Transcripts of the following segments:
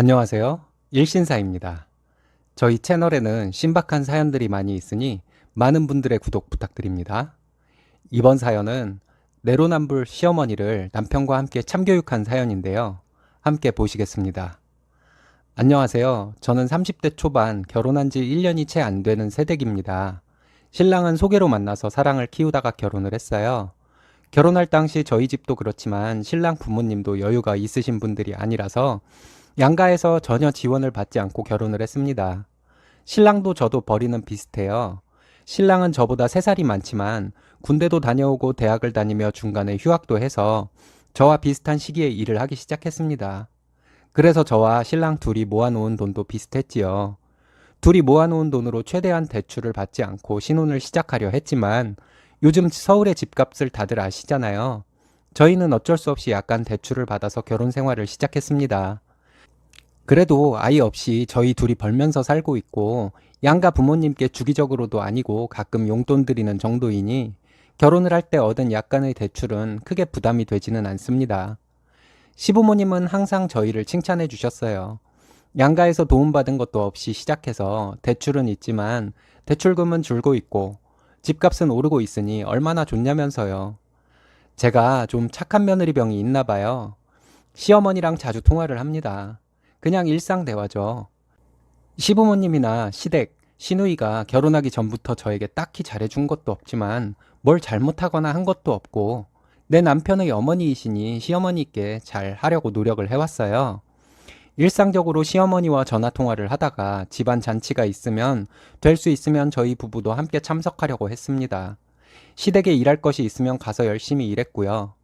안녕하세요. 일신사입니다. 저희 채널에는 신박한 사연들이 많이 있으니 많은 분들의 구독 부탁드립니다. 이번 사연은 내로남불 시어머니를 남편과 함께 참교육한 사연인데요. 함께 보시겠습니다. 안녕하세요. 저는 30대 초반 결혼한 지 1년이 채 안 되는 새댁입니다. 신랑은 소개로 만나서 사랑을 키우다가 결혼을 했어요. 결혼할 당시 저희 집도 그렇지만 신랑 부모님도 여유가 있으신 분들이 아니라서 양가에서 전혀 지원을 받지 않고 결혼을 했습니다. 신랑도 저도 벌이는 비슷해요. 신랑은 저보다 3살이 많지만 군대도 다녀오고 대학을 다니며 중간에 휴학도 해서 저와 비슷한 시기에 일을 하기 시작했습니다. 그래서 저와 신랑 둘이 모아놓은 돈도 비슷했지요. 둘이 모아놓은 돈으로 최대한 대출을 받지 않고 신혼을 시작하려 했지만 요즘 서울의 집값을 다들 아시잖아요. 저희는 어쩔 수 없이 약간 대출을 받아서 결혼 생활을 시작했습니다. 그래도 아이 없이 저희 둘이 벌면서 살고 있고 양가 부모님께 주기적으로도 아니고 가끔 용돈 드리는 정도이니 결혼을 할 때 얻은 약간의 대출은 크게 부담이 되지는 않습니다. 시부모님은 항상 저희를 칭찬해 주셨어요. 양가에서 도움받은 것도 없이 시작해서 대출은 있지만 대출금은 줄고 있고 집값은 오르고 있으니 얼마나 좋냐면서요. 제가 좀 착한 며느리병이 있나 봐요. 시어머니랑 자주 통화를 합니다. 그냥 일상 대화죠. 시부모님이나 시댁, 시누이가 결혼하기 전부터 저에게 딱히 잘해준 것도 없지만 뭘 잘못하거나 한 것도 없고 내 남편의 어머니이시니 시어머니께 잘 하려고 노력을 해왔어요. 일상적으로 시어머니와 전화 통화를 하다가 집안 잔치가 있으면 될 수 있으면 저희 부부도 함께 참석하려고 했습니다. 시댁에 일할 것이 있으면 가서 열심히 일했고요.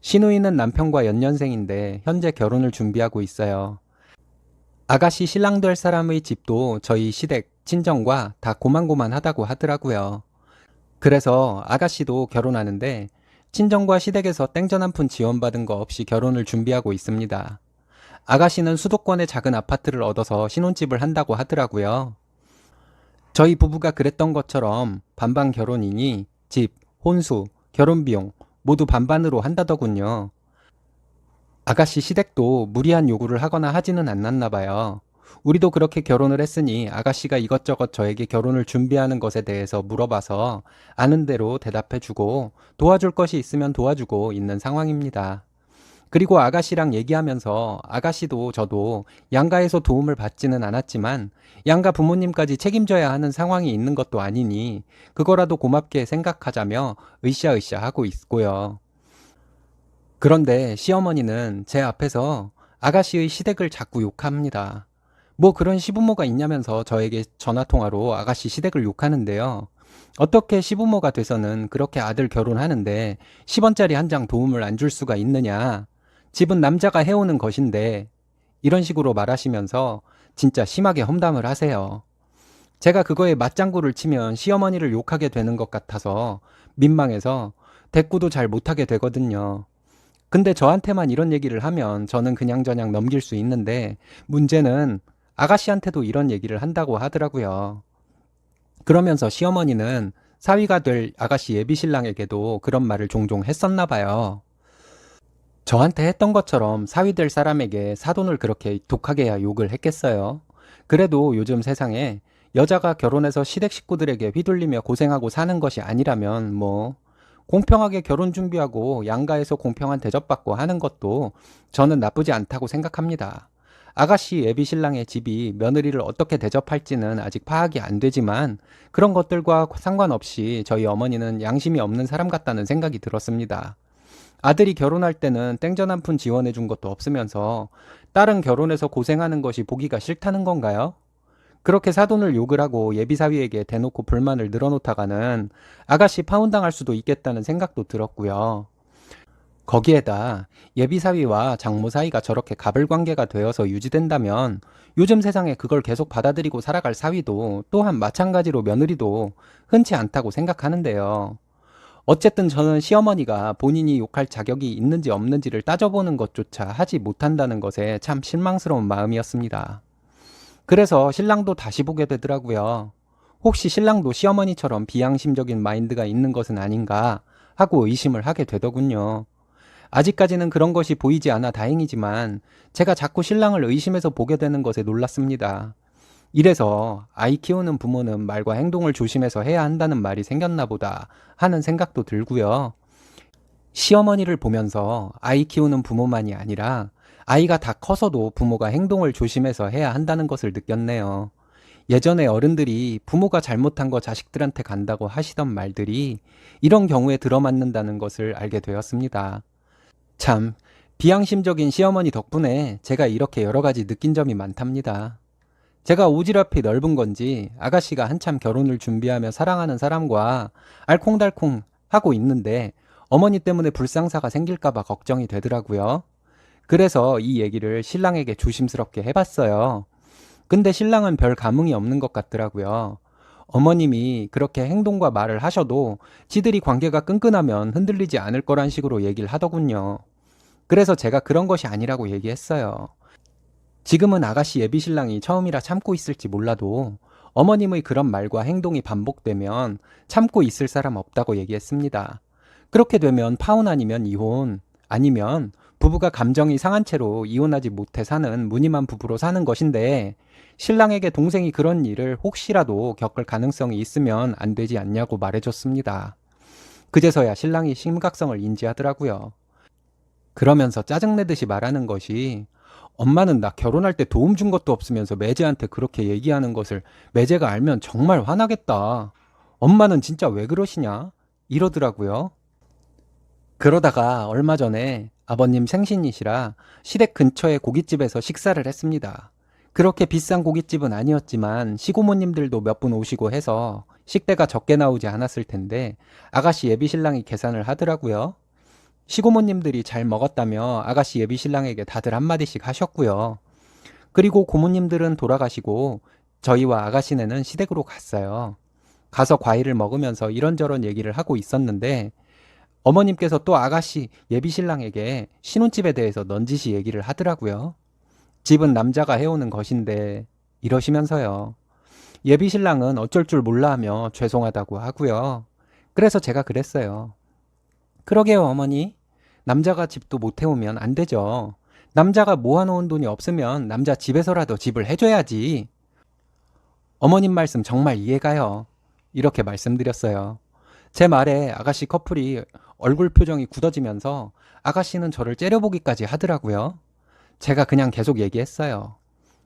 시누이는 남편과 연년생인데 현재 결혼을 준비하고 있어요. 아가씨 신랑 될 사람의 집도 저희 시댁 친정과 다 고만고만하다고 하더라고요. 그래서 아가씨도 결혼하는데 친정과 시댁에서 땡전 한 푼 지원받은 거 없이 결혼을 준비하고 있습니다. 아가씨는 수도권에 작은 아파트를 얻어서 신혼집을 한다고 하더라고요. 저희 부부가 그랬던 것처럼 반반 결혼이니 집, 혼수, 결혼 비용 모두 반반으로 한다더군요. 아가씨 시댁도 무리한 요구를 하거나 하지는 않았나 봐요. 우리도 그렇게 결혼을 했으니 아가씨가 이것저것 저에게 결혼을 준비하는 것에 대해서 물어봐서 아는 대로 대답해 주고 도와줄 것이 있으면 도와주고 있는 상황입니다. 그리고 아가씨랑 얘기하면서 아가씨도 저도 양가에서 도움을 받지는 않았지만 양가 부모님까지 책임져야 하는 상황이 있는 것도 아니니 그거라도 고맙게 생각하자며 으쌰으쌰 하고 있고요. 그런데 시어머니는 제 앞에서 아가씨의 시댁을 자꾸 욕합니다. 뭐 그런 시부모가 있냐면서 저에게 전화통화로 아가씨 시댁을 욕하는데요. 어떻게 시부모가 돼서는 그렇게 아들 결혼하는데 10원짜리 한 장 도움을 안 줄 수가 있느냐. 집은 남자가 해오는 것인데 이런 식으로 말하시면서 진짜 심하게 험담을 하세요. 제가 그거에 맞장구를 치면 시어머니를 욕하게 되는 것 같아서 민망해서 대꾸도 잘 못하게 되거든요. 근데 저한테만 이런 얘기를 하면 저는 그냥저냥 넘길 수 있는데 문제는 아가씨한테도 이런 얘기를 한다고 하더라고요. 그러면서 시어머니는 사위가 될 아가씨 예비신랑에게도 그런 말을 종종 했었나 봐요. 저한테 했던 것처럼 사위 될 사람에게 사돈을 그렇게 독하게야 욕을 했겠어요. 그래도 요즘 세상에 여자가 결혼해서 시댁 식구들에게 휘둘리며 고생하고 사는 것이 아니라면 뭐 공평하게 결혼 준비하고 양가에서 공평한 대접받고 하는 것도 저는 나쁘지 않다고 생각합니다. 아가씨 예비 신랑의 집이 며느리를 어떻게 대접할지는 아직 파악이 안 되지만 그런 것들과 상관없이 저희 어머니는 양심이 없는 사람 같다는 생각이 들었습니다. 아들이 결혼할 때는 땡전 한 푼 지원해 준 것도 없으면서 딸은 결혼해서 고생하는 것이 보기가 싫다는 건가요? 그렇게 사돈을 욕을 하고 예비사위에게 대놓고 불만을 늘어놓다가는 아가씨 파혼당할 수도 있겠다는 생각도 들었고요. 거기에다 예비사위와 장모 사이가 저렇게 가불관계가 되어서 유지된다면 요즘 세상에 그걸 계속 받아들이고 살아갈 사위도 또한 마찬가지로 며느리도 흔치 않다고 생각하는데요. 어쨌든 저는 시어머니가 본인이 욕할 자격이 있는지 없는지를 따져보는 것조차 하지 못한다는 것에 참 실망스러운 마음이었습니다. 그래서 신랑도 다시 보게 되더라고요. 혹시 신랑도 시어머니처럼 비양심적인 마인드가 있는 것은 아닌가 하고 의심을 하게 되더군요. 아직까지는 그런 것이 보이지 않아 다행이지만 제가 자꾸 신랑을 의심해서 보게 되는 것에 놀랐습니다. 이래서 아이 키우는 부모는 말과 행동을 조심해서 해야 한다는 말이 생겼나 보다 하는 생각도 들고요. 시어머니를 보면서 아이 키우는 부모만이 아니라 아이가 다 커서도 부모가 행동을 조심해서 해야 한다는 것을 느꼈네요. 예전에 어른들이 부모가 잘못한 거 자식들한테 간다고 하시던 말들이 이런 경우에 들어맞는다는 것을 알게 되었습니다. 참, 비양심적인 시어머니 덕분에 제가 이렇게 여러 가지 느낀 점이 많답니다. 제가 오지랖이 넓은 건지 아가씨가 한참 결혼을 준비하며 사랑하는 사람과 알콩달콩 하고 있는데 어머니 때문에 불상사가 생길까봐 걱정이 되더라고요. 그래서 이 얘기를 신랑에게 조심스럽게 해봤어요. 근데 신랑은 별 감흥이 없는 것 같더라고요. 어머님이 그렇게 행동과 말을 하셔도 지들이 관계가 끈끈하면 흔들리지 않을 거란 식으로 얘기를 하더군요. 그래서 제가 그런 것이 아니라고 얘기했어요. 지금은 아가씨 예비 신랑이 처음이라 참고 있을지 몰라도 어머님의 그런 말과 행동이 반복되면 참고 있을 사람 없다고 얘기했습니다. 그렇게 되면 파혼 아니면 이혼, 아니면 부부가 감정이 상한 채로 이혼하지 못해 사는 무늬만 부부로 사는 것인데 신랑에게 동생이 그런 일을 혹시라도 겪을 가능성이 있으면 안 되지 않냐고 말해줬습니다. 그제서야 신랑이 심각성을 인지하더라고요. 그러면서 짜증내듯이 말하는 것이 엄마는 나 결혼할 때 도움 준 것도 없으면서 매제한테 그렇게 얘기하는 것을 매제가 알면 정말 화나겠다. 엄마는 진짜 왜 그러시냐? 이러더라고요. 그러다가 얼마 전에 아버님 생신이시라 시댁 근처의 고깃집에서 식사를 했습니다. 그렇게 비싼 고깃집은 아니었지만 시고모님들도 몇 분 오시고 해서 식대가 적게 나오지 않았을 텐데 아가씨 예비 신랑이 계산을 하더라고요. 시고모님들이 잘 먹었다며 아가씨 예비 신랑에게 다들 한마디씩 하셨고요. 그리고 고모님들은 돌아가시고 저희와 아가씨네는 시댁으로 갔어요. 가서 과일을 먹으면서 이런저런 얘기를 하고 있었는데 어머님께서 또 아가씨 예비 신랑에게 신혼집에 대해서 넌지시 얘기를 하더라고요. 집은 남자가 해오는 것인데 이러시면서요. 예비 신랑은 어쩔 줄 몰라 하며 죄송하다고 하고요. 그래서 제가 그랬어요. 그러게요, 어머니. 남자가 집도 못 해오면 안 되죠. 남자가 모아놓은 돈이 없으면 남자 집에서라도 집을 해줘야지. 어머님 말씀 정말 이해가요. 이렇게 말씀드렸어요. 제 말에 아가씨 커플이 얼굴 표정이 굳어지면서 아가씨는 저를 째려보기까지 하더라고요. 제가 그냥 계속 얘기했어요.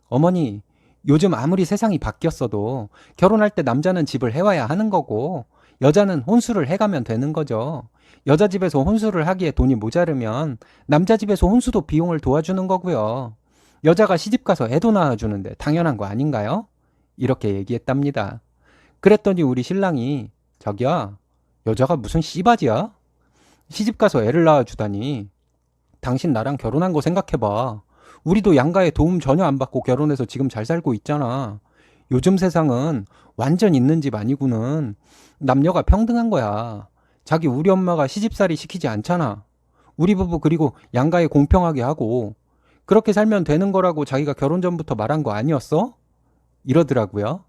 어머니, 요즘 아무리 세상이 바뀌었어도 결혼할 때 남자는 집을 해와야 하는 거고 여자는 혼수를 해가면 되는 거죠. 여자 집에서 혼수를 하기에 돈이 모자르면 남자 집에서 혼수도 비용을 도와주는 거고요. 여자가 시집 가서 애도 낳아주는데 당연한 거 아닌가요? 이렇게 얘기했답니다. 그랬더니 우리 신랑이 저기야 여자가 무슨 씨바지야? 시집 가서 애를 낳아 주다니. 당신 나랑 결혼한 거 생각해 봐. 우리도 양가의 도움 전혀 안 받고 결혼해서 지금 잘 살고 있잖아. 요즘 세상은 완전 있는 집 아니고는 남녀가 평등한 거야. 자기 우리 엄마가 시집살이 시키지 않잖아. 우리 부부 그리고 양가에 공평하게 하고 그렇게 살면 되는 거라고 자기가 결혼 전부터 말한 거 아니었어? 이러더라고요.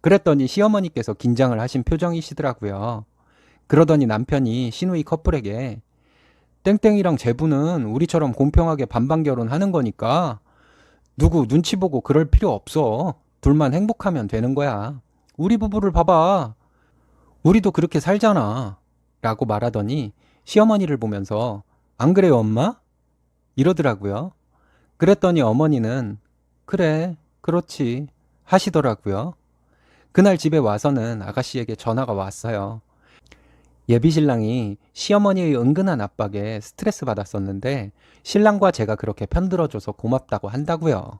그랬더니 시어머니께서 긴장을 하신 표정이시더라고요. 그러더니 남편이 시누이 커플에게 땡땡이랑 제부는 우리처럼 공평하게 반반 결혼하는 거니까 누구 눈치 보고 그럴 필요 없어. 둘만 행복하면 되는 거야. 우리 부부를 봐봐. 우리도 그렇게 살잖아. 라고 말하더니 시어머니를 보면서 안 그래요, 엄마? 이러더라고요. 그랬더니 어머니는 그래, 그렇지. 하시더라고요. 그날 집에 와서는 아가씨에게 전화가 왔어요. 예비 신랑이 시어머니의 은근한 압박에 스트레스 받았었는데 신랑과 제가 그렇게 편들어줘서 고맙다고 한다고요.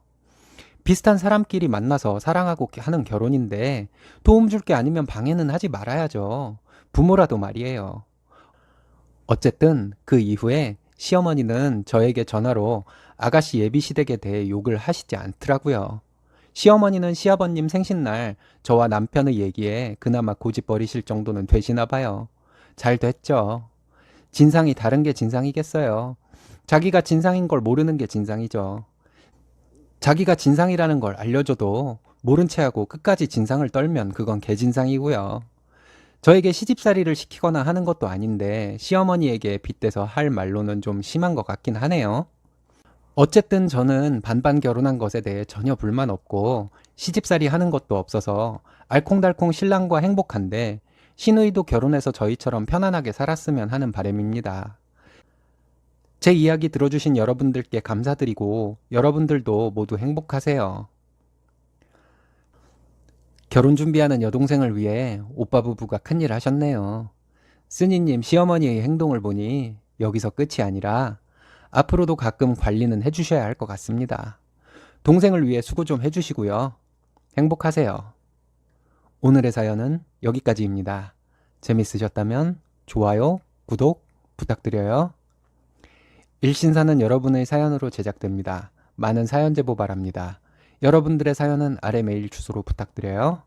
비슷한 사람끼리 만나서 사랑하고 하는 결혼인데 도움 줄 게 아니면 방해는 하지 말아야죠. 부모라도 말이에요. 어쨌든 그 이후에 시어머니는 저에게 전화로 아가씨 예비 시댁에 대해 욕을 하시지 않더라고요. 시어머니는 시아버님 생신날 저와 남편의 얘기에 그나마 고집 버리실 정도는 되시나 봐요. 잘 됐죠. 진상이 다른 게 진상이겠어요. 자기가 진상인 걸 모르는 게 진상이죠. 자기가 진상이라는 걸 알려줘도 모른 채 하고 끝까지 진상을 떨면 그건 개진상이고요. 저에게 시집살이를 시키거나 하는 것도 아닌데 시어머니에게 빗대서 할 말로는 좀 심한 것 같긴 하네요. 어쨌든 저는 반반 결혼한 것에 대해 전혀 불만 없고 시집살이 하는 것도 없어서 알콩달콩 신랑과 행복한데 신우이도 결혼해서 저희처럼 편안하게 살았으면 하는 바람입니다. 제 이야기 들어주신 여러분들께 감사드리고 여러분들도 모두 행복하세요. 결혼 준비하는 여동생을 위해 오빠 부부가 큰일 하셨네요. 스니님 시어머니의 행동을 보니 여기서 끝이 아니라 앞으로도 가끔 관리는 해주셔야 할 것 같습니다. 동생을 위해 수고 좀 해주시고요. 행복하세요. 오늘의 사연은 여기까지입니다. 재밌으셨다면 좋아요, 구독 부탁드려요. 일신사는 여러분의 사연으로 제작됩니다. 많은 사연 제보 바랍니다. 여러분들의 사연은 아래 메일 주소로 부탁드려요.